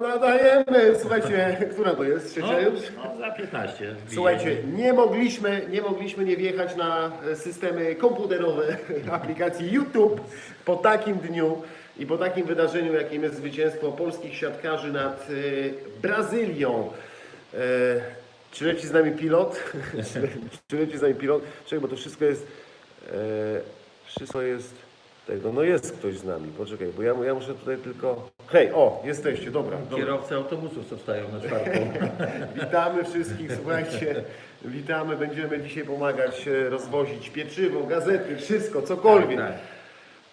Nadajemy. Słuchajcie, która to jest? Trzecia No, już? no, za 15. wbije. Słuchajcie, nie mogliśmy, nie mogliśmy nie wjechać na e, systemy komputerowe aplikacji YouTube po takim dniu i po takim wydarzeniu, jakim jest zwycięstwo polskich siatkarzy nad e, Brazylią. E, czy leci z nami pilot? czy leci z nami pilot? Czekaj, bo to wszystko jest... E, wszystko jest... Tego, no jest ktoś z nami, poczekaj, bo ja, ja muszę tutaj tylko... Hej, o, jesteście, dobra. dobra. Kierowcy autobusów, co wstają na czwartą. Witamy wszystkich, słuchajcie. Witamy, będziemy dzisiaj pomagać e, rozwozić pieczywo, gazety, wszystko, cokolwiek. Tak,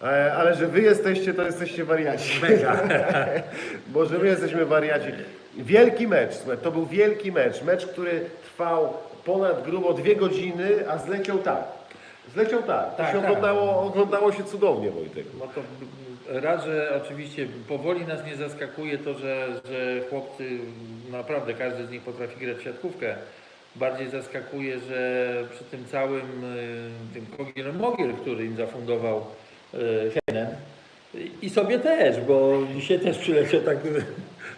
E, Ale że wy jesteście, to jesteście wariaci. Mega. Bo że my jesteśmy wariaci. Wielki mecz, słuchaj, to był wielki mecz. Mecz, który trwał ponad grubo dwie godziny, a zleciał tak. Zleciał tak. Tak, się tak. oglądało, oglądało się cudownie, Wojtek. No to raz, że oczywiście powoli nas nie zaskakuje to, że, że chłopcy, naprawdę każdy z nich potrafi grać w siatkówkę. Bardziej zaskakuje, że przy tym całym y, tym Kogiel Mogiel, który im zafundował y, Henen i sobie też, bo dzisiaj też przyleciał tak,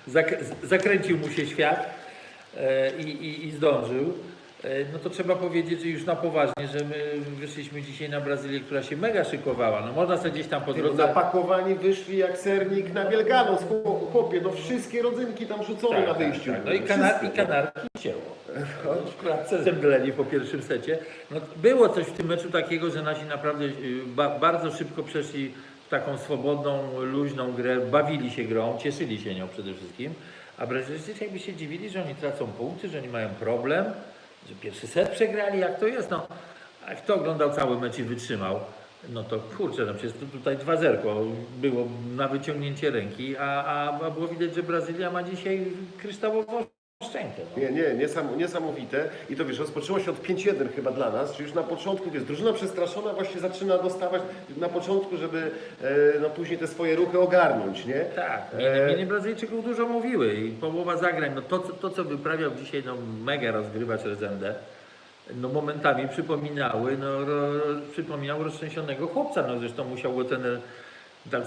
zak, zakręcił mu się świat e, i, i, i zdążył. E, No to trzeba powiedzieć, że już na poważnie, że my wyszliśmy dzisiaj na Brazylię, która się mega szykowała. No można sobie gdzieś tam po Ty, drodze... Zapakowani wyszli jak sernik na Wielkanoc, chłop- chłopie, no wszystkie rodzynki tam rzucone na wyjściu. Tak, No i, kanar, i Wszystkie. kanarki cięło. W klatce zemdleli po pierwszym secie. No, było coś w tym meczu takiego, że nasi naprawdę y, ba, bardzo szybko przeszli w taką swobodną, luźną grę, bawili się grą, cieszyli się nią przede wszystkim. A Brazylijczycy jakby się dziwili, że oni tracą punkty, że oni mają problem, że pierwszy set przegrali, jak to jest. No, a kto oglądał cały mecz i wytrzymał, no to kurczę, no przecież tu- tutaj 2-0 było na wyciągnięcie ręki, a, a, a było widać, że Brazylia ma dzisiaj kryształową szczękę. No. Nie, nie, niesam, niesamowite. I to wiesz, rozpoczęło się od 5-1 chyba dla nas, czyli już na początku, wiesz, drużyna przestraszona właśnie zaczyna dostawać na początku, żeby e, no, później te swoje ruchy ogarnąć, nie? Tak, E, mienie Brazylijczyków dużo mówiły i połowa zagrań, no to, co- to co wyprawiał dzisiaj no, mega rozgrywacz Rezendę, no momentami przypominały, no, ro, ro, przypominał roztrzęsionego chłopca, no zresztą musiał go ten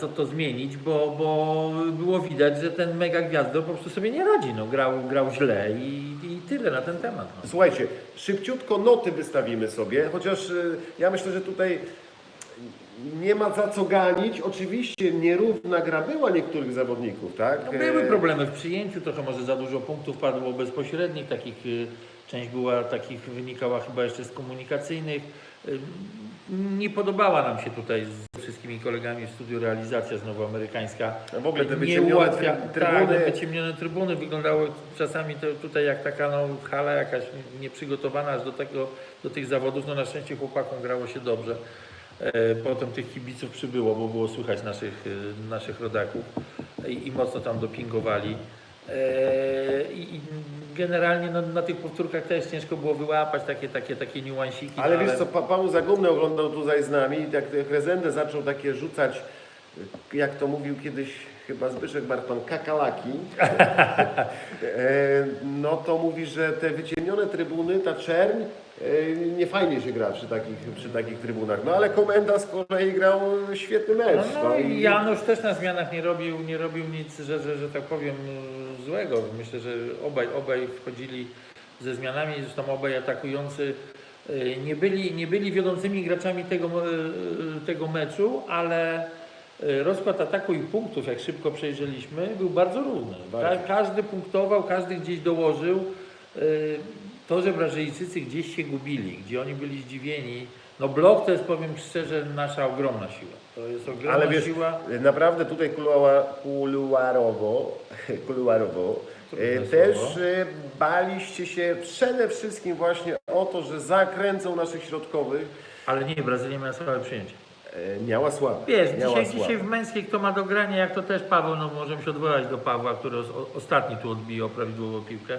co to zmienić, bo, bo było widać, że ten mega gwiazdo po prostu sobie nie radzi, no grał, grał źle i, i tyle na ten temat. No. Słuchajcie, szybciutko noty wystawimy sobie, chociaż e, ja myślę, że tutaj nie ma za co ganić. Oczywiście nierówna gra była niektórych zawodników, tak? No, były problemy w przyjęciu, trochę może za dużo punktów padło bezpośrednich, takich, y, część była takich, wynikała chyba jeszcze z komunikacyjnych. Y, Nie podobała nam się tutaj z wszystkimi kolegami w studiu realizacja znowu amerykańska. No w ogóle te Nie ułatwia, tryb- tak, trybuny. te wyciemnione trybuny wyglądały czasami to, tutaj jak taka no, hala jakaś nieprzygotowana aż do, tego, do tych zawodów. No na szczęście chłopakom grało się dobrze. E, Potem tych kibiców przybyło, bo było słychać naszych, e, naszych rodaków i, i mocno tam dopingowali. E, I, generalnie no, na tych powtórkach też ciężko było wyłapać takie, takie, takie niuansiki. Ale no, wiesz co, pa, Paweł Zagumny oglądał tutaj z nami, jak jak Rezendę zaczął takie rzucać, jak to mówił kiedyś chyba Zbyszek Barton, kakalaki, e, no to mówi, że te wyciemnione trybuny, ta czerń, e, nie fajnie się gra przy takich, przy takich trybunach. No ale Komenda z kolei grał świetny mecz. No, no i Janusz też na zmianach nie robił, nie robił nic, że, że, że tak powiem, złego. Myślę, że obaj, obaj wchodzili ze zmianami, zresztą obaj atakujący y, nie byli, nie byli wiodącymi graczami tego, y, tego meczu, ale y, rozkład ataku i punktów, jak szybko przejrzeliśmy, był bardzo równy. Ka- Każdy punktował, każdy gdzieś dołożył. To, że Brazylijczycy gdzieś się gubili, gdzie oni byli zdziwieni, no blok to jest, powiem szczerze, nasza ogromna siła. To jest ogromna Ale wiesz, siła. naprawdę tutaj kuluar, kuluarowo, kuluarowo Trudne e, słowo. też e, baliście się przede wszystkim właśnie o to, że zakręcą naszych środkowych. Ale nie, Brazylia miała słabe przyjęcie. E, Miała słabe. Wiesz, miała dzisiaj, słabe. dzisiaj w męskiej kto ma do grania, jak to też Paweł, no możemy się odwołać do Pawła, który os, o- ostatni tu odbijał prawidłowo piłkę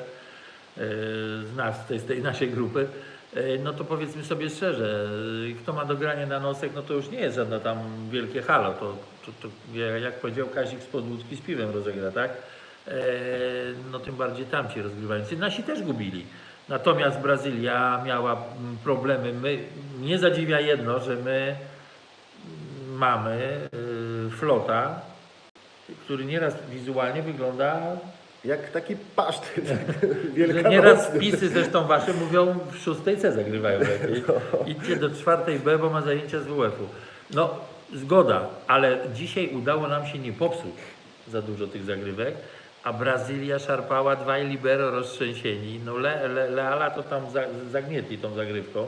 z nas, z tej, z tej naszej grupy. E, No to powiedzmy sobie szczerze, e, kto ma do grania na nosek, no to już nie jest żadne tam wielkie halo. To, to, to jak- powiedział Kazik z podłódki z piwem rozegra, tak? E, No tym bardziej tamci rozgrywający. Nasi też gubili. Natomiast Brazylia miała problemy. My, mnie zadziwia jedno, że my mamy flota który nieraz wizualnie wygląda, Jak taki pasztet wielkanocny. nieraz wpisy zresztą wasze mówią w szóstej C zagrywają lepiej. No. Idźcie do czwartej B, bo ma zajęcia z WF-u. No, zgoda, ale dzisiaj udało nam się nie popsuć za dużo tych zagrywek, a Brazylia szarpała dwaj libero roztrzęsieni. No Le, Le, Leala to tam za, zagnietli tą zagrywką.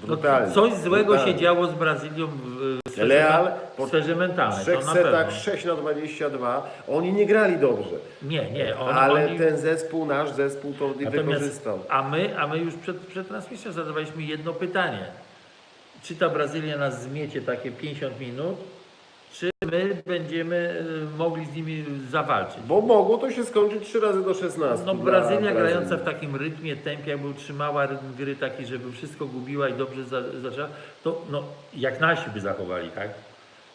No, Brutalnie, coś złego brutalnie. się działo z Brazylią w w sferze, Leal po sferze W mentalnej, trzech to na pewno. setach 6 na 22. Oni nie grali dobrze. Nie, nie, on, ale oni... ten zespół, nasz zespół to nie wykorzystał. a my, a my już przed, przed transmisją zadawaliśmy jedno pytanie. Czy ta Brazylia nas zmiecie takie 50 minut, czy my będziemy y, mogli z nimi zawalczyć? Bo mogło to się skończyć 3 razy do 16. No Brazylia grająca w takim rytmie, tempie, jakby utrzymała rytm gry taki, żeby wszystko gubiła i dobrze za, zaczęła, to no, jak nasi by zachowali, tak?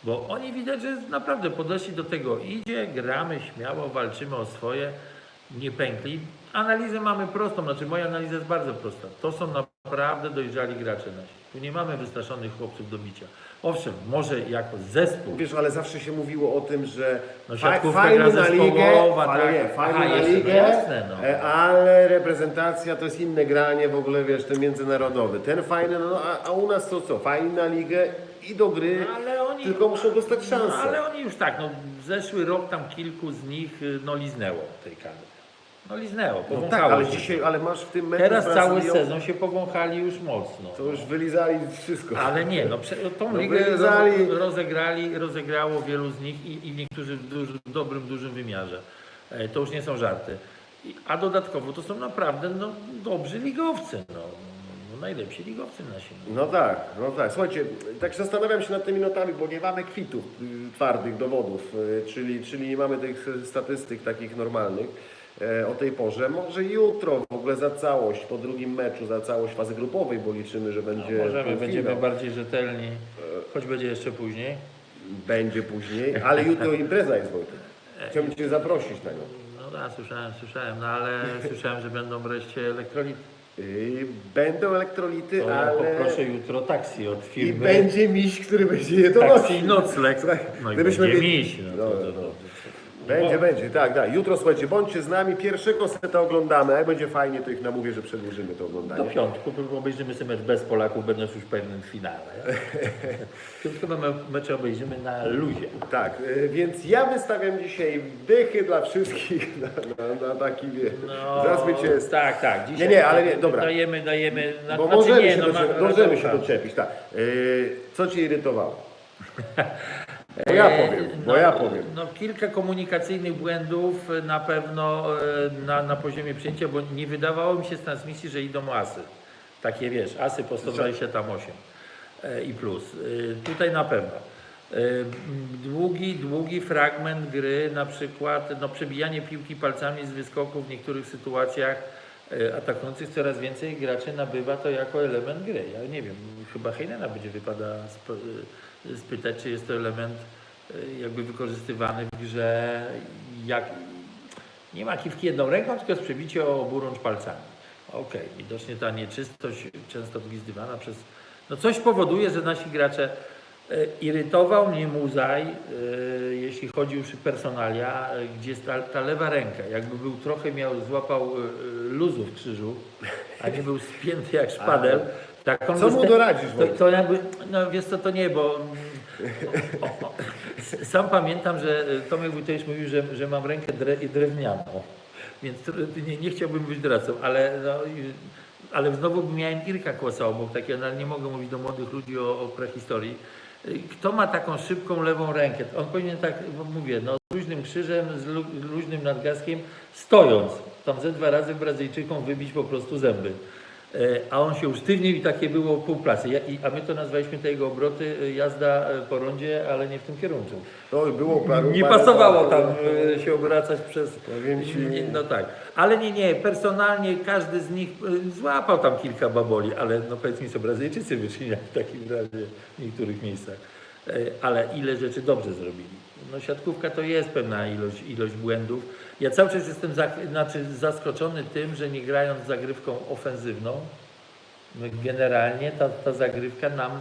Bo oni widać, że naprawdę podeszli do tego, idzie, gramy śmiało, walczymy o swoje, nie pękli. Analizę mamy prostą, znaczy moja analiza jest bardzo prosta. To są naprawdę dojrzali gracze nasi. Tu nie mamy wystraszonych chłopców do bicia. Owszem, może jako zespół, Wiesz, ale zawsze się mówiło o tym, że No, fa- siatkówka fajny gra na ligę, zespołowa, fajnie, tak. Aha, na ligę, jasne, no. e, ale reprezentacja to jest inne granie w ogóle, wiesz, ten międzynarodowy. Ten fajny, no a, a u nas to co? Fajni na ligę i do gry, No, ale oni, tylko muszą dostać szansę. No, ale oni już tak, no zeszły rok tam kilku z nich y, no liznęło tej kadry. No liznęło, No powąchało tak, ale się. dzisiaj, ale masz w tym meczu Teraz cały Brazylią, sezon się powąchali już mocno. To już wylizali wszystko. Ale nie, no prze- tą No ligę wylizali. ro- rozegrali, rozegrało wielu z nich i, i niektórzy w, duży, w dobrym, dużym wymiarze. E, To już nie są żarty. I- A dodatkowo to są naprawdę no, dobrzy ligowcy. No, no, najlepsi ligowcy nasi. No. No tak, no tak. Słuchajcie, tak się zastanawiam się nad tymi notami, bo nie mamy kwitów y, twardych dowodów, y, czyli, czyli nie mamy tych statystyk takich normalnych o tej porze. Może jutro w ogóle za całość, po drugim meczu, za całość fazy grupowej, bo liczymy, że będzie No, Możemy, półfinał. będziemy bardziej rzetelni, choć będzie jeszcze później. Będzie później, ale jutro impreza jest Wojtek. Chciałbym Cię zaprosić na nią. No tak, słyszałem, słyszałem, no ale słyszałem, że będą wreszcie elektrolity. Y, Będą elektrolity, To ja ale... poproszę jutro taksi od I firmy. będzie miś, który będzie je taksi donosił. i nocleg. No i gdybyśmy będzie miś. No, to, No, to, no. Będzie, będzie, tak, tak. Jutro słuchajcie, bądźcie z nami. Pierwszego seta oglądamy, a jak będzie fajnie, to ich namówię, że przedłużymy to Do oglądanie. piątku to obejrzymy sobie mecz bez Polaków, będąc już w pewnym finale. Piątkowe me- mecze obejrzymy na luzie. Tak, y, więc ja wystawiam dzisiaj dychy dla wszystkich na, na, na taki wie, No, za zwycięstwo. Tak, tak. Dzisiaj Nie, nie, ale nie, dobra. Dajemy, dajemy. Na, Bo znaczy możemy, nie, się, no, doczepić, ma- możemy się doczepić, tak. Y, Co Cię irytowało? Bo ja E, powiem, bo no, ja powiem. No, kilka komunikacyjnych błędów na pewno e, na, na poziomie przyjęcia, bo nie wydawało mi się z transmisji, że idą asy. Takie wiesz, asy po 128 e, i plus. E, Tutaj na pewno. Długi, długi fragment gry, na przykład no, przebijanie piłki palcami z wyskoku w niektórych sytuacjach atakujących coraz więcej graczy nabywa to jako element gry. Ja nie wiem, chyba Heinena będzie wypada e, spytać, czy jest to element e, jakby wykorzystywany w grze, jak nie ma kiwki jedną ręką, tylko jest przebicie oburącz palcami. Okej, widocznie ta nieczystość często gwizdywana przez... No coś powoduje, że nasi gracze e, irytował mnie Muzaj, e, jeśli chodzi już o personalia, e, gdzie jest ta, ta lewa ręka, jakby był trochę miał, złapał e, e, luzu w krzyżu, a nie był spięty jak szpadel. Tak on Co mu doradzisz, To, to jakby, no wiesz co, to nie, bo o, o, sam pamiętam, że e, Tomek Wójtowicz mówił, że, że mam rękę dre, drewnianą, więc nie, nie chciałbym być doradcą, ale, no, ale znowu miałem Irka Kłosa obok, takiego, no, ale nie mogę mówić do młodych ludzi o, o prehistorii. Kto ma taką szybką lewą rękę? On powinien tak, mówię, no, z luźnym krzyżem, z lu, luźnym nadgarstkiem, stojąc, tam ze dwa razy Brazylijczykom wybić po prostu zęby. E, A on się usztywnił i takie było pół. Ja, i, a my to nazwaliśmy te jego obroty e, jazda e, po rondzie, ale nie w tym kierunku. To było paru, Nie pasowało tam e, się obracać przez... Nie, No tak. Ale nie, nie, personalnie każdy z nich złapał tam kilka baboli, ale no powiedz mi, co Brazylijczycy wyczynili w takim razie w niektórych miejscach. Ale ile rzeczy dobrze zrobili. No siatkówka to jest pewna ilość, ilość błędów. Ja cały czas jestem znaczy zaskoczony tym, że nie grając zagrywką ofensywną, generalnie ta, ta zagrywka nam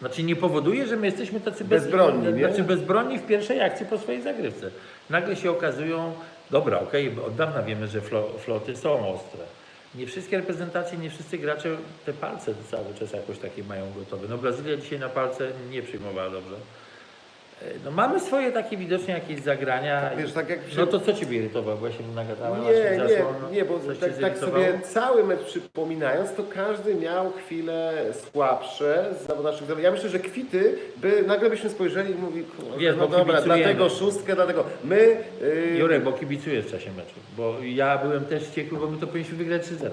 Znaczy nie powoduje, że my jesteśmy tacy Bezbronni, nie? Znaczy bezbronni w pierwszej akcji po swojej zagrywce. Nagle się okazują, dobra, okej, bo od dawna wiemy, że flo, floty są ostre. Nie wszystkie reprezentacje, nie wszyscy gracze te palce cały czas jakoś takie mają gotowe. No Brazylia dzisiaj na palce nie przyjmowała dobrze. No mamy swoje takie widocznie jakieś zagrania. Wiesz, tak jak No to co Ciebie irytowało? Bo ja się nagadałem. Nie, nie, zasłon, nie, bo tak, tak sobie cały mecz przypominając, to każdy miał chwile słabsze z naszych zawodników. Ja myślę, że kwity, by nagle byśmy spojrzeli i mówili, Wiesz, no bo dobra, dlatego szóstkę, dlatego my... Yy, Jurek, bo kibicuję w czasie meczu, bo ja byłem też wściekły, bo my to powinniśmy wygrać 3-0.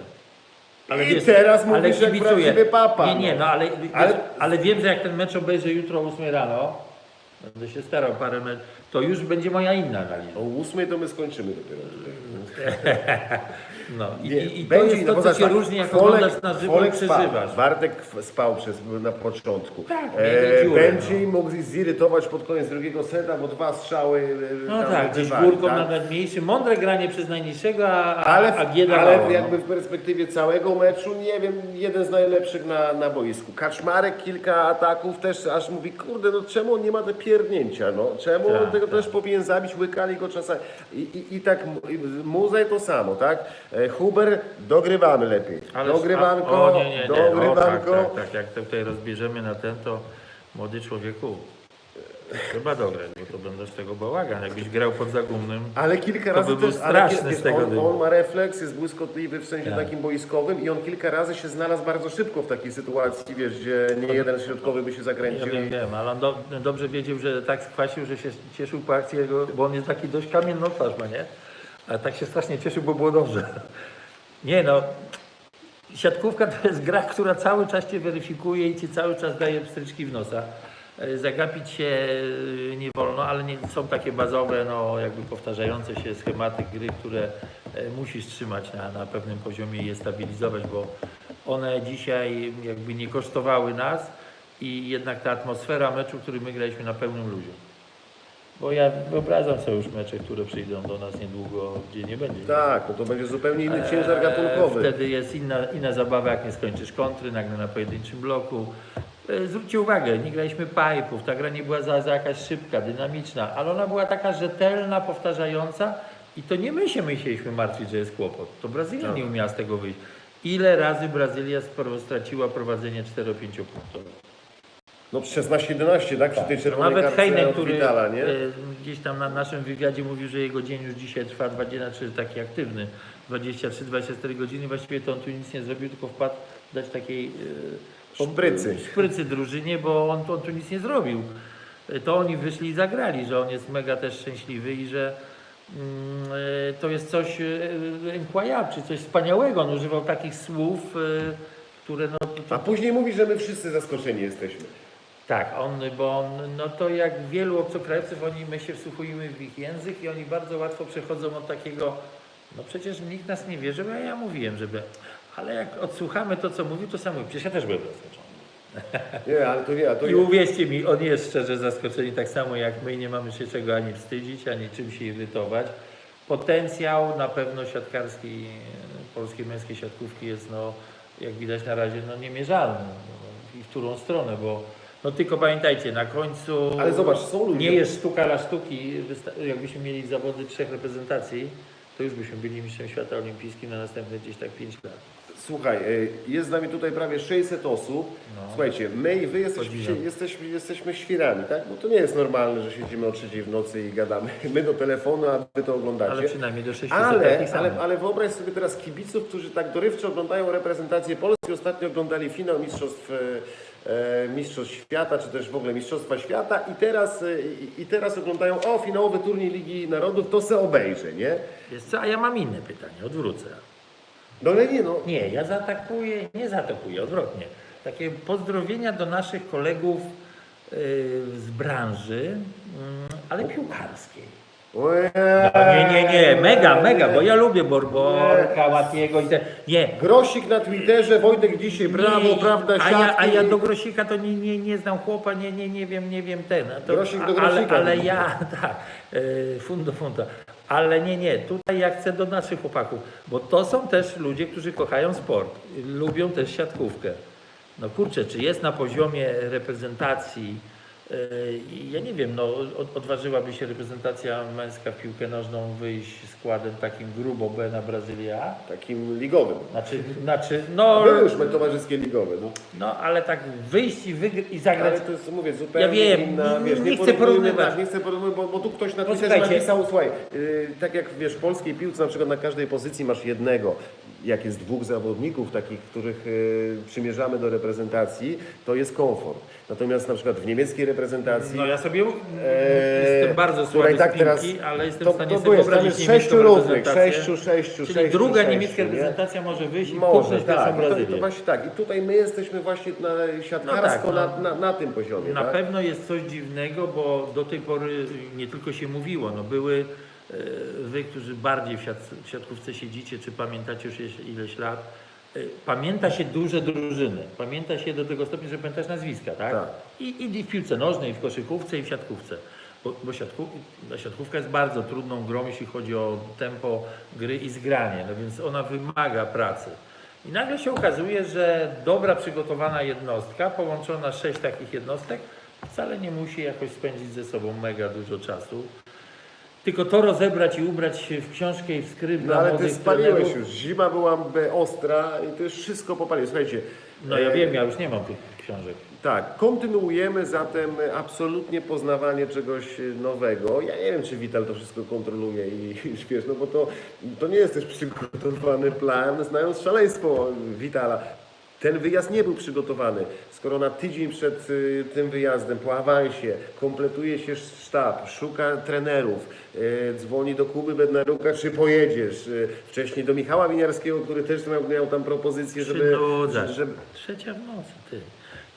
I teraz ale mówisz jak kibicuję. prawdziwy papa, Nie, nie, no. no ale, Ale- ale, ale wiem, że jak ten mecz obejrzę jutro o 8 rano, będę się starał parę mecz, to już będzie moja inna analiza. o ósmej to my skończymy dopiero tutaj. No i, Nie, i, i to będzie, jest no to, bo co zobacz, się różni, jak Folek- oglądasz na żywo i przeżywasz. Bartek spał przez, na początku. Tak, e, dziurę, będzie no. mógł zirytować pod koniec drugiego seta, bo dwa strzały e, No tak, gdzieś górką tak? na najmniejszy, mądre granie przez najniższego, a, Ale, a Gieda ale mało, jakby no. w perspektywie całego meczu, nie wiem, jeden z najlepszych na, na boisku. Kaczmarek kilka ataków też aż mówi, kurde, no czemu on nie ma te pierdnięcia, no? Czemu on Tak, tego tak. też powinien zabić, łykali go czasami. I, i, i tak Muzej to samo, tak? E, Huber, dogrywamy lepiej. Ale- Dogrywanko, a- o, nie, nie, nie. O, tak, dogrywanko. tak, tak, jak to tutaj rozbierzemy na ten, to młody człowieku, trzeba dograć, bo to będę z tego bałagan. Jakbyś grał pod zagumnym, Ale kilka To razy by był też, straszny z tego on, on ma refleks, jest błyskotliwy w sensie Tak. takim boiskowym i on kilka razy się znalazł bardzo szybko w takiej sytuacji, wiesz, gdzie nie jeden środkowy by się ja zakręcił. wiem, wiem, ale on do, dobrze wiedział, że tak skwasił, że się cieszył po akcji jego, bo on jest taki dość kamienną twarz ma, nie? Ale tak się strasznie cieszył, bo było dobrze. Nie no, siatkówka to jest gra, która cały czas cię weryfikuje i ci cały czas daje pstryczki w nosa. E, Zagapić się e, nie wolno, ale nie, są takie bazowe, no jakby powtarzające się schematy gry, które e, musisz trzymać na, na pewnym poziomie i je stabilizować, bo one dzisiaj jakby nie kosztowały nas i jednak ta atmosfera meczu, który my graliśmy na pełnym luzie. Bo ja wyobrażam sobie już mecze, które przyjdą do nas niedługo, gdzie nie będzie. Tak, no to będzie zupełnie inny ciężar Eee, gatunkowy. Wtedy jest inna, inna zabawa, jak nie skończysz kontry, nagle na pojedynczym bloku. E, Zwróćcie uwagę, nie graliśmy pipe'ów, ta gra nie była za, za jakaś szybka, dynamiczna, ale ona była taka rzetelna, powtarzająca i to nie my się musieliśmy martwić, że jest kłopot. To Brazylia nie umiała z tego wyjść. Ile razy Brazylia straciła prowadzenie 4-5 punktów? No 16-11, tak? Przy tej No czerwonej nawet kartce Heinen, od który nie? e, gdzieś tam na naszym wywiadzie mówił, że jego dzień już dzisiaj trwa 20, znaczy taki aktywny, 23-24 godziny. Właściwie to on tu nic nie zrobił, tylko wpadł dać takiej e, pom- Szprycy. szprycy drużynie, bo on, on tu nic nie zrobił. E, To oni wyszli i zagrali, że on jest mega też szczęśliwy i że mm, e, to jest coś e, incroyable, czy coś wspaniałego. On używał takich słów, e, które no, A później mówi, że my wszyscy zaskoczeni jesteśmy. Tak, on, bo on, no to jak wielu obcokrajowców, oni, my się wsłuchujemy w ich język i oni bardzo łatwo przechodzą od takiego, no przecież nikt nas nie wierzy, bo ja, ja mówiłem, żeby, ale jak odsłuchamy to, co mówił, to sam mówił, przecież ja też byłem zaskoczony. Nie, ale to nie, a to I nie. uwierzcie mi, on jest szczerze zaskoczony tak samo jak my i nie mamy się czego ani wstydzić, ani czym się irytować. Potencjał na pewno siatkarski, polskiej męskiej siatkówki jest, no, jak widać na razie, no, niemierzalny. No, I w którą stronę, bo no tylko pamiętajcie, na końcu Ale zobacz, są ludzie. nie jest sztuka dla sztuki. Wysta- Jakbyśmy mieli zawody trzech reprezentacji, to już byśmy byli mistrzem świata olimpijskim na następne gdzieś tak 5 lat. Słuchaj, y, jest z nami tutaj prawie 600 osób. No. Słuchajcie, my i wy jesteśmy, jesteśmy, jesteśmy świrami, tak? Bo to nie jest normalne, że siedzimy o trzeciej w nocy i gadamy. My do telefonu, a wy to oglądacie. Ale przynajmniej do 600 Ale, takich ale, samych. ale wyobraź sobie teraz kibiców, którzy tak dorywczo oglądają reprezentację Polski. Ostatnio oglądali finał Mistrzostw, e, e, Mistrzostw Świata, czy też w ogóle Mistrzostwa Świata i teraz, e, i, teraz oglądają, o finałowy turniej Ligi Narodów, to se obejrzy, nie? Wiesz co, a ja mam inne pytanie, odwrócę. No ale nie, no. Nie, ja zaatakuję, nie zaatakuję, odwrotnie. Takie pozdrowienia do naszych kolegów yy, z branży, mm, ale piłkarskiej. No nie, nie, nie, mega, mega, bo ja lubię Borborka, Łatiego i te, nie. Grosik na Twitterze, Wojtek dzisiaj, brawo, nie, prawda, a ja, a ja do Grosika to nie, nie, nie znam chłopa, nie, nie, nie wiem, nie wiem ten. a To, Grosik do ale, Grosika. ale ja, tak, yy, funt do funta. Ale nie, nie, tutaj ja chcę do naszych chłopaków, bo to są też ludzie, którzy kochają sport, lubią też siatkówkę. No kurczę, czy jest na poziomie reprezentacji, ja nie wiem, no od- odważyłaby się reprezentacja męska w piłkę nożną wyjść składem takim grubo B na Brazylia? Takim ligowym. Znaczy, znaczy no, Były już towarzyskie ligowe. No. no ale tak wyjść i, wygr- i zagrać Ale to jest, mówię, zupełnie Ja wiem, inna, nie- wiesz, nie chcę porównujmy, porównywać. Tak, nie chcę porównywać, bo, bo tu ktoś na Twitterze napisał, słuchaj, yy, tak jak wiesz, w polskiej piłce na przykład na każdej pozycji masz jednego, jak jest dwóch zawodników takich, których yy, przymierzamy do reprezentacji, to jest komfort. Natomiast na przykład w niemieckiej reprezentacji No ja sobie Eee, jestem bardzo słaby tak piłki, teraz- ale jestem to, w stanie to sobie wyobrazić jest niemiecką sześciu reprezentację. sześciu, sześciu, Czyli sześciu, druga sześciu, niemiecka nie? reprezentacja może wyjść i Może, pierwszą tak. I to, to właśnie tak. I tutaj my jesteśmy właśnie na siatkarsko No tak, no. na, na, na tym poziomie. Na tak? pewno jest coś dziwnego, bo do tej pory nie tylko się mówiło, no były e, wy, którzy bardziej w, siat, w siatkówce siedzicie, czy pamiętacie już ileś- lat, e, pamięta się duże drużyny, pamięta się do tego stopnia, że pamiętasz nazwiska, tak? Tak. I, I w piłce nożnej, i w koszykówce, i w siatkówce. Bo, bo siatku, no siatkówka jest bardzo trudną grą, jeśli chodzi o tempo gry i zgranie, no więc ona wymaga pracy. I nagle się okazuje, że dobra przygotowana jednostka, połączona sześć takich jednostek, wcale nie musi jakoś spędzić ze sobą mega dużo czasu. Tylko to rozebrać i ubrać się w książkę i w skrypt No dla ale ty młodych spaliłeś trenerów. już. Zima była ostra i to już wszystko popaliłeś. Słuchajcie. No ja e, wiem, ja już nie mam tych książek. Tak, kontynuujemy zatem absolutnie poznawanie czegoś nowego. Ja nie wiem, czy Wital to wszystko kontroluje i, i wiesz, no bo to, to nie jest też przygotowany plan, znając szaleństwo Witala. Ten wyjazd nie był przygotowany. Skoro na tydzień przed y, tym wyjazdem, po awansie, kompletuje się sztab, szuka trenerów, y, dzwoni do Kuby Bednaruka, czy pojedziesz. Y, wcześniej do Michała Winiarskiego, który też miał, miał tam propozycję, żeby, Przynudzasz. żeby, Trzecia w nocy, ty.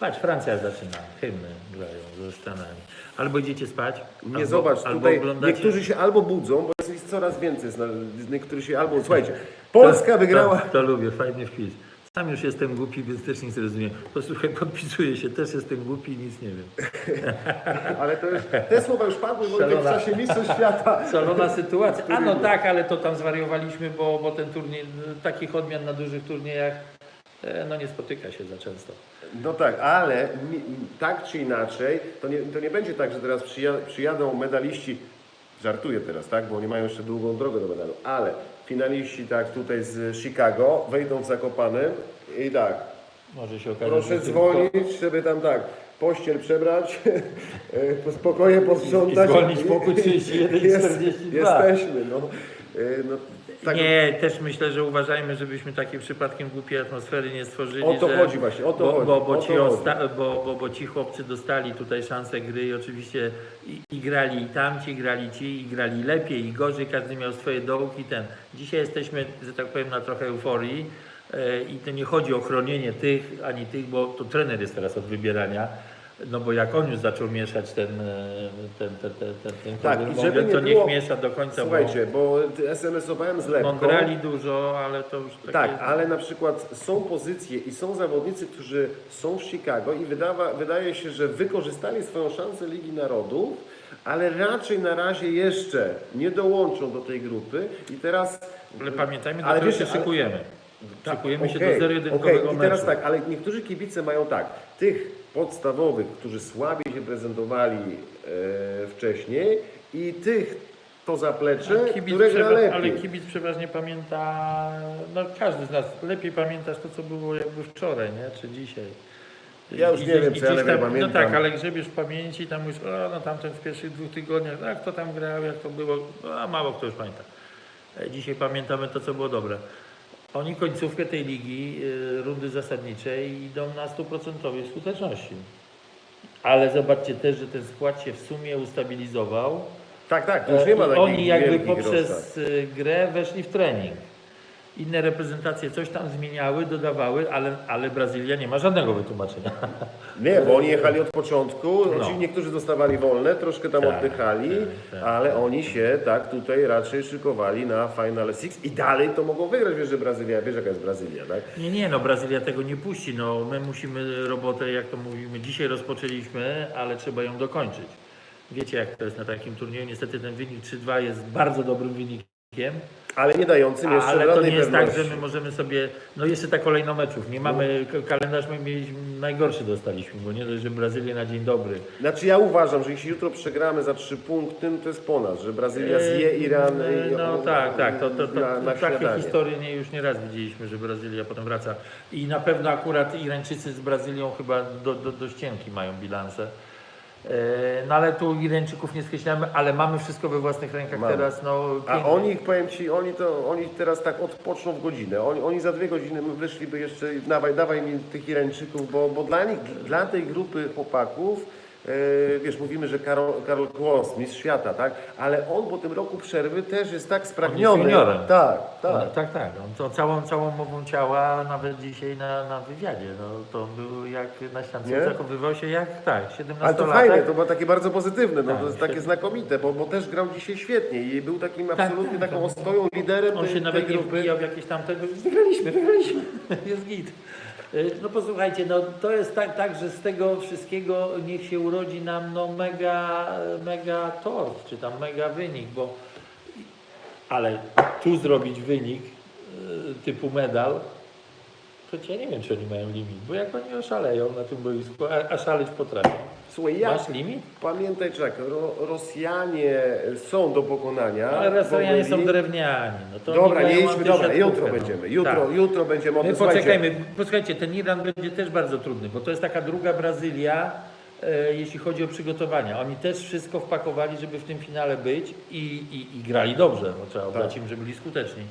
Patrz, Francja zaczyna, hymny grają ze Stanami. Albo idziecie spać, Nie albo, zobacz, albo tutaj oglądacie... niektórzy się albo budzą, bo jest ich coraz więcej, zna- niektórzy się albo... Słuchajcie, Polska wygrała... To, to lubię, fajny wpis. Sam już jestem głupi, więc też nic nie rozumiem. Posłuchaj, podpisuję się, też jestem głupi i nic nie wiem. Ale to już, te słowa już padły w czasie Mistrzostw Świata. Szalona sytuacja. A no tak, ale to tam zwariowaliśmy, bo, bo ten turniej, takich odmian na dużych turniejach e, no nie spotyka się za często. No tak, ale mi, tak czy inaczej, to nie, to nie będzie tak, że teraz przyja, przyjadą medaliści, żartuję teraz, tak, bo oni mają jeszcze długą drogę do medalu, ale finaliści tak tutaj z Chicago wejdą w Zakopanem i tak, Może się okazać, Proszę dzwonić, żeby tam tak, pościel przebrać, e, spokoje posprzątać. I zwolnić pokój 31 i Jest- 42. Jesteśmy, no. E, no tak, Nie, też myślę, że uważajmy, żebyśmy takiej przypadkiem głupiej atmosfery nie stworzyli. O to że, chodzi właśnie, o to bo, chodzi, Bo, bo, ci chodzi. osta- bo, bo, bo ci chłopcy dostali tutaj szansę gry i oczywiście i, i grali i tamci, grali ci, i grali lepiej i gorzej, każdy miał swoje dołki. Ten. Dzisiaj jesteśmy, że tak powiem, na trochę euforii e, i to nie chodzi o chronienie tych ani tych, bo to trener jest teraz od wybierania. No bo jak on już zaczął mieszać ten, e, ten, ten, ten, ten, ten Tak, i żeby wągiel, nie to niech było- miesza do końca, Słuchajcie, bo SMS-owałem z Lepką. mądrali dużo, ale to już takie... Tak, ale na przykład są pozycje i są zawodnicy, którzy są w Chicago i wydawa, wydaje się, że wykorzystali swoją szansę Ligi Narodów, ale raczej na razie jeszcze nie dołączą do tej grupy i teraz... Ale pamiętajmy, do Ale czego się szykujemy. Tak, Szykujemy się okej, do zero-jedynkowego. I teraz meczu. tak, ale niektórzy kibice mają tak, tych podstawowych, którzy słabiej się prezentowali e, wcześniej i tych to zaplecze, Ale kibic, które gra przewa- lepiej. ale kibic przeważnie pamięta, no każdy z nas lepiej pamiętasz to, co było jakby wczoraj, nie? czy dzisiaj. Ja już nie wiem, czy ja lepiej tam, No pamiętam. tak, ale grzebiesz w pamięci i tam mówisz, o no tamten w pierwszych dwóch tygodniach, jak to tam grał, jak to było, a mało kto już pamięta. E, Dzisiaj pamiętamy to, co było dobre. Oni końcówkę tej ligi, y, rundy zasadniczej idą na stuprocentowej skuteczności. Ale zobaczcie też, że ten skład się w sumie ustabilizował. Tak, tak, to już nie ma takich Oni jakby poprzez y, grę weszli w trening. Inne reprezentacje coś tam zmieniały, dodawały, ale, ale Brazylia nie ma żadnego wytłumaczenia. Nie, bo oni jechali od początku, No. niektórzy dostawali wolne, troszkę tam Tak, oddychali, tak, tak. ale oni się tak tutaj raczej szykowali na Final Six i dalej to mogą wygrać, wiesz, że Brazylia, wiesz jaka jest Brazylia, tak? Nie, nie, no Brazylia tego nie puści. No, my musimy robotę, jak to mówimy, dzisiaj rozpoczęliśmy, ale trzeba ją dokończyć. Wiecie, jak to jest na takim turnieju. Niestety ten wynik 3-2 jest bardzo dobrym wynikiem. Ale nie dającym jeszcze Ale to żadnej nie jest tak, pewności. że my możemy sobie. No jeszcze ta kolej meczów. Nie mamy k- kalendarz, my mieliśmy najgorszy dostaliśmy, bo nie dość, że Brazylię na dzień dobry. Znaczy ja uważam, że jeśli jutro przegramy za trzy punkty, no to jest po nas, że Brazylia zje Iran i, No tak, tak. To, to, to, na, na takie śniadanie. historie nie, już nie raz widzieliśmy, że Brazylia potem wraca. I na pewno akurat Irańczycy z Brazylią chyba do, do, do ścienki mają bilanse. E, No ale tu Irańczyków nie skreślamy, ale mamy wszystko we własnych rękach Mamy. teraz. No, A pięknie. oni, powiem Ci, oni, to, oni teraz tak odpoczną w godzinę. Oni, oni za dwie godziny wyszliby jeszcze, dawaj, dawaj mi tych Irańczyków, bo, bo dla nich, dla tej grupy chłopaków, wiesz, mówimy, że Karol, Karol Kłos, mistrz świata, tak? Ale on po tym roku przerwy też jest tak spragniony. juniorem. Tak, No, tak. tak, tak. On to całą, całą mową ciała, nawet dzisiaj na, na wywiadzie, no, to był jak na ściance, Nie? zachowywał się jak, tak, 17 Ale to fajne, to było takie bardzo pozytywne, no, Tak, to jest takie świetnie. znakomite, bo, bo też grał dzisiaj świetnie i był takim Tak, absolutnie tak, taką tak. ostoją, liderem On tej, się tej nawet nie grupy. wbijał w jakieś tam tego. Wygraliśmy, wygraliśmy. Jest git. Y, No posłuchajcie, no to jest tak, tak, że z tego wszystkiego niech się urodzi nam no mega, mega tort, czy tam mega wynik, bo ale tu zrobić wynik y, typu medal, to ja nie wiem, czy oni mają limit, bo jak oni oszaleją na tym boisku, a, a szaleć potrafią. Słuchaj, Masz limit? pamiętaj, czek, ro, Rosjanie są do pokonania. Ale Rosjanie są drewniani. No to Dobra, oni nie idźmy, dobra, antysiatkówkę, jutro no. będziemy, jutro, Tak. jutro będziemy o My tym, słuchajcie. poczekajmy, posłuchajcie, ten Iran będzie też bardzo trudny, bo to jest taka druga Brazylia, e, jeśli chodzi o przygotowania. Oni też wszystko wpakowali, żeby w tym finale być i, i, i grali dobrze, bo trzeba oddać im, że byli skuteczni.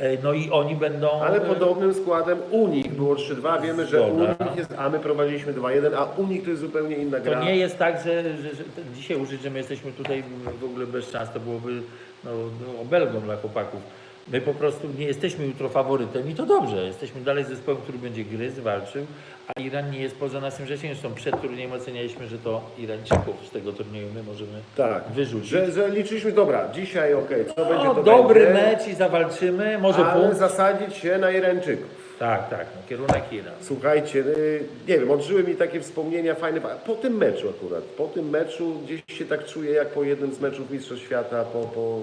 E, no i oni będą... Ale e, podobnym składem u nich było 3-2, wiemy, że u Zgoda. nich jest, a my prowadziliśmy 2-1, a u nich to jest zupełnie inna To gra. nie jest tak, że, że, że to dzisiaj użyć, że my jesteśmy tutaj w ogóle bez szans, to byłoby no, no, obelgą dla chłopaków. My po prostu nie jesteśmy jutro faworytem i to dobrze. Jesteśmy dalej zespołem, który będzie gryzł, walczył, a Iran nie jest poza naszym rzeczem. Zresztą przed turniejem ocenialiśmy, że to Irańczyków z tego turnieju my możemy Tak, wyrzucić. że, że liczyliśmy, dobra, dzisiaj okej, co będzie no, to dobry będzie, mecz i zawalczymy, może ale punkt. zasadzić się na Irańczyków. Tak, tak, no, kierunek Iran. Słuchajcie, y, nie wiem, odżyły mi takie wspomnienia fajne, po tym meczu akurat, po tym meczu gdzieś się tak czuję jak po jednym z meczów Mistrzostw Świata, po, po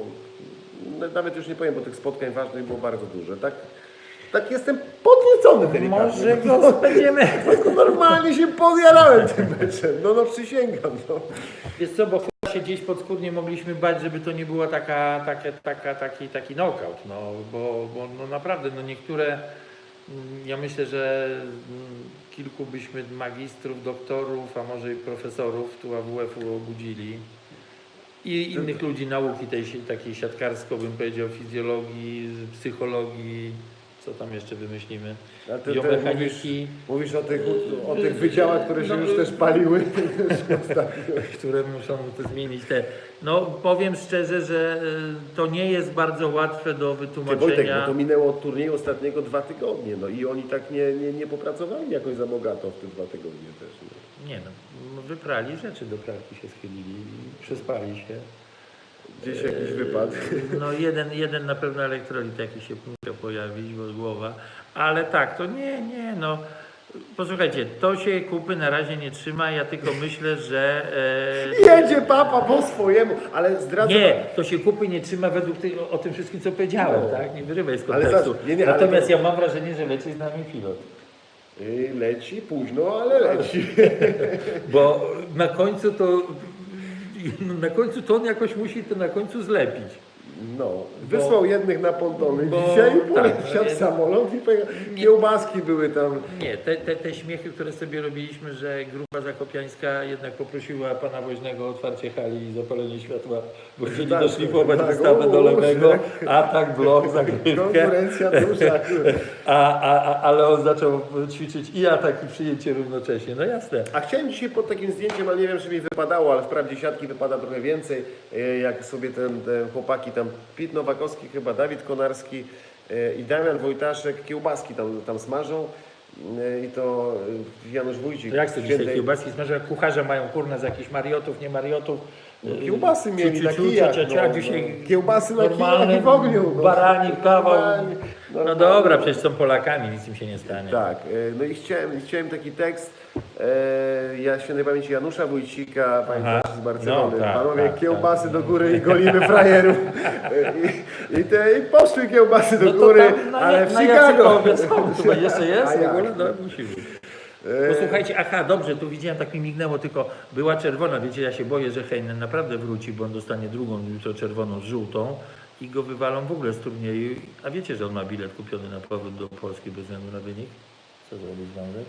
nawet już nie powiem, bo tych spotkań ważnych było bardzo dużo, tak, tak jestem podniecony delikatnie. Może go będziemy... No, normalnie się podjarałem tym meczem, no no przysięgam, no. Wiesz co, bo chyba się gdzieś podskórnie mogliśmy bać, żeby to nie była taka, taka, taka, taki, taki knockout, no, bo, bo no naprawdę no niektóre, mm, ja myślę, że mm, kilku byśmy magistrów, doktorów, a może i profesorów tu AWF-u obudzili i innych ludzi nauki tej takiej siatkarsko, bym powiedział, fizjologii, psychologii, co tam jeszcze wymyślimy, ty biomechaniki. Mówisz o tych, o tych wydziałach, które się No, już też paliły. które muszą to zmienić te. No powiem szczerze, że y, to nie jest bardzo łatwe do Ty Wojtek, wytłumaczenia. bo to minęło od turnieju ostatniego dwa tygodnie, no i oni tak nie, nie, nie popracowali jakoś za bogato w te dwa tygodnie też. No. Nie no, wyprali rzeczy do pralki się schylili i przespali się. Gdzieś jakiś wypad. No jeden, jeden na pewno elektrolit jakiś się musiał pojawić, bo głowa. Ale tak, to nie, nie, no. Posłuchajcie, to się kupy na razie nie trzyma, ja tylko myślę, że... E, Jedzie papa po swojemu, ale zdradzę Nie, to się kupy nie trzyma według o, o tym wszystkim, co powiedziałem, No. tak? Nie wyrywaj z Ale kontekstu. nie, nie, ale Natomiast to- ja mam wrażenie, że leci z nami pilot. Y, Leci późno, ale leci. Bo na końcu to na końcu to on jakoś musi to na końcu zlepić. No, wysłał jednych na pontony bo- dzisiaj, tak, wsiadł samolot i pojechał. Kiełbaski były tam. Nie, te, te, te śmiechy, które sobie robiliśmy, że grupa zakopiańska jednak poprosiła pana woźnego o otwarcie hali i zapalenie światła, bo chcieli Tak, doszlifować tak, wystawę o, do lewego, tak. atak, blok, zagrywkę. Konkurencja duża. A, a, a, ale on zaczął ćwiczyć i atak i przyjęcie równocześnie. No jasne. A chciałem dzisiaj pod takim zdjęciem, ale nie wiem, czy mi wypadało, ale wprawdzie siatki wypada trochę więcej. e, Jak sobie ten, te chłopaki tam, Pit Nowakowski chyba, Dawid Konarski e, i Damian Wojtaszek kiełbaski tam, tam smażą. E, I to e, Janusz Wójcik. To jak sobie świętej- kiełbaski smażą? Jak Kucharze mają kurna z jakichś mariotów, nie mariotów. No, Kiełbasy mieli na kijach, no. Kiełbasy na kijach i w ogniu. No. baranik, kawał. Normalnie. No dobra, przecież są Polakami, nic im się nie stanie. Tak, e, no i chciałem, chciałem taki tekst, e, ja świętej pamięci Janusza Wójcika, pamiętasz z Barcelony, No, tak, panowie tak, kiełbasy do góry i golimy frajerów E, I, i, te, i poszły kiełbasy do No góry, tam na, ale na w Chicago. Jacykowie są, tu jeszcze jest? A jak? W ogóle? No, musi być. Posłuchajcie, aha, dobrze, tu widziałem, tak mi mignęło, tylko była czerwona. Wiecie, ja się boję, że Heinen naprawdę wróci, bo on dostanie drugą jutro czerwoną z żółtą i go wywalą w ogóle z turnieju. A wiecie, że on ma bilet kupiony na powrót do Polski bez względu na wynik? Co zrobić Wątek?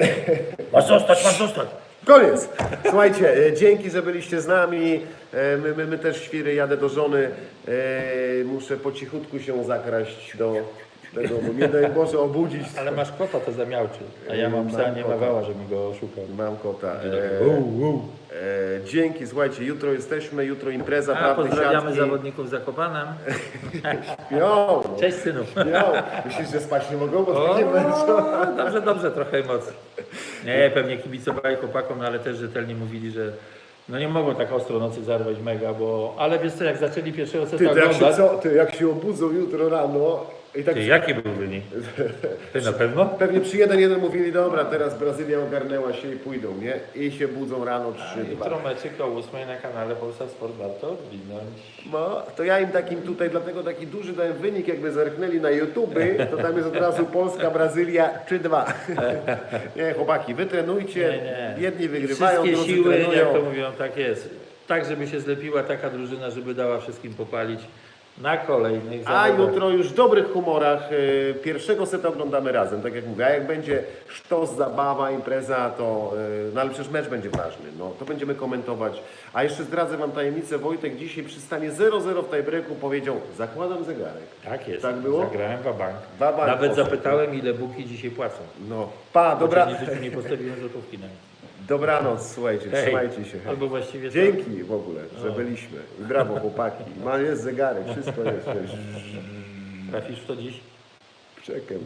Masz zostać, masz zostać! Koniec. Słuchajcie, e, dzięki, że byliście z nami. E, My, my, my też świry, jadę do żony. E, Muszę po cichutku się zakraść do tego, bo nie daj Boże obudzić. Ale masz kota, to zamiałczy. A ja mam psa, Mam nie kota. ma wała, żebym go oszukał. Mam kota. E, e, dzięki, słuchajcie, jutro jesteśmy, jutro impreza, A, prawdy, pozdrawiamy siatki. zawodników w Zakopanem. Śpią, Cześć synu. śpią. Myślisz, że spać nie mogą, bo O, takie męczą? dobrze, dobrze, trochę emocji. Nie, pewnie kibicowali chłopakom, no ale też rzetelnie mówili, że no nie mogą tak ostro nocy zarwać mega, bo... Ale wiesz co, jak zaczęli pierwszego Ty, seta to jak się, oglądać... co, ty, jak się obudzą jutro rano i tak Ty, jaki był wynik? Ty na pewno? Pewnie przy 1-1 mówili, dobra, teraz Brazylia ogarnęła się i pójdą, nie? I się budzą rano 3-2. Jutro meczyk o 8 na kanale Polsat Sport warto odwinąć. No, to ja im takim tutaj, dlatego taki duży dałem wynik, jakby zerknęli na YouTube, to tam jest od razu Polska, Brazylia 3-2. Nie, chłopaki, wy trenujcie, Nie, nie. jedni wygrywają, Wszystkie siły, trenują. jak to mówią, tak jest. Tak, żeby się zlepiła taka drużyna, żeby dała wszystkim popalić na kolejnych A zawodach. jutro już w dobrych humorach y, pierwszego seta oglądamy razem, tak jak mówię. A jak będzie sztos, zabawa, impreza, to y, no ale przecież mecz będzie ważny, no to będziemy komentować. A jeszcze zdradzę Wam tajemnicę, Wojtek dzisiaj przy stanie 0-0 w tiebreaku powiedział, zakładam zegarek. Tak jest. Tak było? Zagrałem wabank. Wabank Nawet poszedł. zapytałem, ile buki dzisiaj płacą. No, pa, Dobra. W nie postawiłem złotówki na nic. Dobranoc, słuchajcie, Hej. trzymajcie się. Albo właściwie to- Dzięki w ogóle, że No. byliśmy. I brawo chłopaki. Ma jest zegarek, wszystko jest. Trafisz w to dziś? Czekaj.